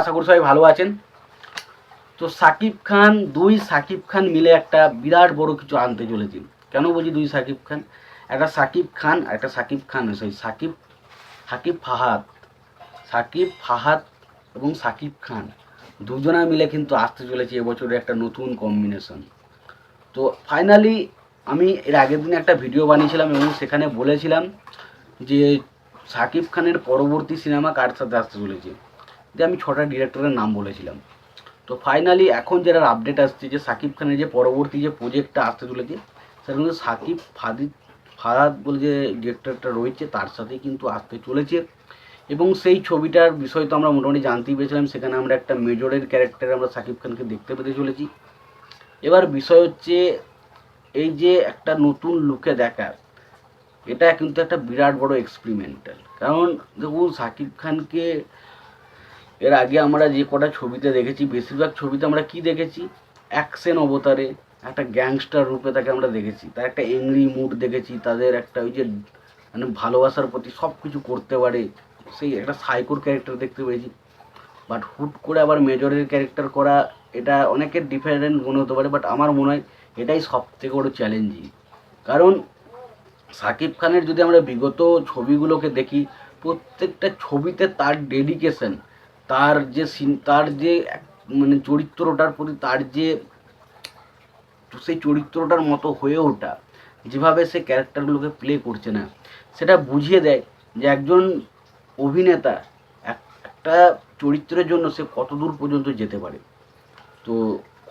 আশা করি সবাই ভালো আছেন। তো সাকিব খান, দুই সাকিব খান মিলে একটা বিরাট বড় কিছু আনতে চলেছে কেন বলছি দুই সাকিব খান? একটা সাকিব খান একটা সাকিব খান সরি সাকিব সাকিব ফাহাদ সাকিব ফাহাদ এবং সাকিব খান দুজনা মিলে কিন্তু আসতে চলেছে এবছরের একটা নতুন কম্বিনেশন তো ফাইনালি আমি এর আগের দিন একটা ভিডিও বানিয়েছিলাম এবং সেখানে বলেছিলাম যে সাকিব খানের পরবর্তী সিনেমা কার সাথে আসতে চলেছে? যে আমি ছটা ডিরেক্টরের নাম বলেছিলাম। তো ফাইনালি এখন যেটা আপডেট আসছে, যে সাকিব খানের যে পরবর্তী যে প্রজেক্টটা আসতে চলেছে সেটা কিন্তু সাকিব ফাদিদ, ফারাদ বলে যে ডিরেক্টরটা রয়েছে, তার সাথেই কিন্তু আসতে চলেছে। এবং সেই ছবিটার বিষয় তো আমরা মোটামুটি জানতেই পেরেছিলাম, সেখানে আমরা একটা মেজরের ক্যারেক্টারে আমরা সাকিব খানকে দেখতে পেতে চলেছি। এবার বিষয় হচ্ছে, এই যে একটা নতুন লুকে দেখা, এটা কিন্তু একটা বিরাট বড় এক্সপেরিমেন্টাল কারণ দেখুন, সাকিব খানকে এর আগে আমরা যে কটা ছবিতে দেখেছি, বেশিরভাগ ছবিতে আমরা কি দেখেছি? অ্যাকশন অবতারে একটা গ্যাংস্টার রূপে তাকে আমরা দেখেছি। তার একটা এংরি মুড দেখেছি, তাদের একটা ওই যে মানে ভালোবাসার প্রতি সব কিছু করতে পারে। সেই একটা সাইকোর ক্যারেক্টার দেখতে পেয়েছি। বাট হুট করে আবার মেজরের ক্যারেক্টার করা, এটা অনেকের ডিফারেন্ট মনে হতে পারে বাট আমার মনে হয় এটাই সব থেকে বড় চ্যালেঞ্জিং কারণ সাকিব খানের যদি আমরা বিগত ছবিগুলোকে দেখি, প্রত্যেকটা ছবিতে তার ডেডিকেশন তার যে সিন, তার যে মানে চরিত্রটার প্রতি তার যে, সেই চরিত্রটার মতো হয়ে ওঠা, যেভাবে সে ক্যারেক্টারগুলোকে প্লে করছে না, সেটা বুঝিয়ে দেয় যে একজন অভিনেতা একটা চরিত্রের জন্য সে কত দূর পর্যন্ত যেতে পারে। তো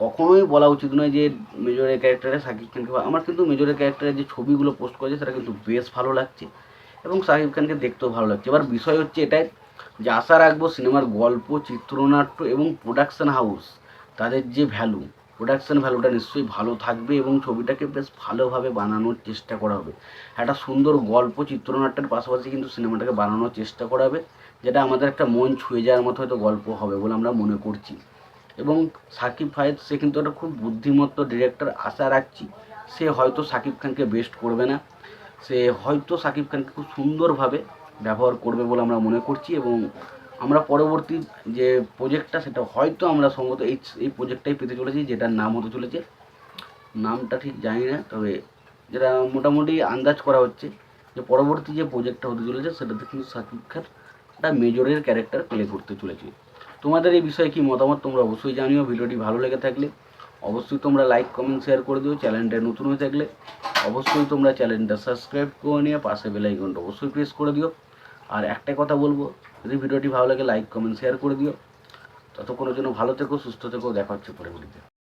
কখনোই বলা উচিত নয় যে মেজরের ক্যারেক্টারে সাকিব খানকে আমার কিন্তু মেজরের ক্যারেক্টারে যে ছবিগুলো পোস্ট করেছে সেটা কিন্তু বেশ ভালো লাগছে এবং সাকিব খানকে দেখতেও ভালো লাগছে। এবার বিষয় হচ্ছে এটাই যে আশা রাখব সিনেমার গল্প, চিত্রনাট্য এবং প্রোডাকশান হাউস তাদের যে ভ্যালু প্রোডাকশন ভ্যালুটা নিশ্চয়ই ভালো থাকবে এবং ছবিটাকে বেশ ভালোভাবে বানানোর চেষ্টা করা হবে। একটা সুন্দর গল্প, চিত্রনাট্যের পাশাপাশি কিন্তু সিনেমাটাকে বানানোর চেষ্টা করা হবে, যেটা আমাদের একটা মন ছুঁয়ে যাওয়ার মতো হয়তো গল্প হবে বলে আমরা মনে করছি। এবং সাকিব ফায়েদ সে কিন্তু একটা খুব বুদ্ধিমত্ত ডিরেক্টর আশা রাখছি, সে হয়তো সাকিব খানকে বেস্ট করবে না। সে হয়তো সাকিব খানকে খুব সুন্দরভাবে ব্যবহার করবে বলে আমরা মনে করছি এবং আমরা পরবর্তী যে প্রজেক্টটা সেটা হয়তো আমরা সম্ভবত এই এই প্রজেক্টটাই পেতে চলেছি, যেটার নাম হতে চলেছে। নামটা ঠিক জানি না, তবে যেটা মোটামুটি আন্দাজ করা হচ্ছে যে পরবর্তী যে প্রজেক্টটা হতে চলেছে, সেটাতে কিন্তু সাকিব খান একটা মেজরের ক্যারেক্টার প্লে করতে চলেছে। তোমাদের এই বিষয়ে কি মতামত তোমরা অবশ্যই জানিও, ভিডিওটি ভালো লেগে থাকলে অবশ্যই তোমরা লাইক কমেন্ট শেয়ার করে দিও চ্যানেলটা নতুন হয়ে থাকলে অবশ্যই তোমরা চ্যানেলটা সাবস্ক্রাইব করে নিয়ে পাশে বেল আইকনটা অবশ্যই প্রেস করে দিও। আর একটাই কথা বলব, যদি ভিডিওটি ভালো লাগে লাইক কমেন্ট শেয়ার করে দিও। ততক্ষণের জন্য ভালো থেকো, সুস্থ থেকো, দেখা হচ্ছে পরে ভিডিওতে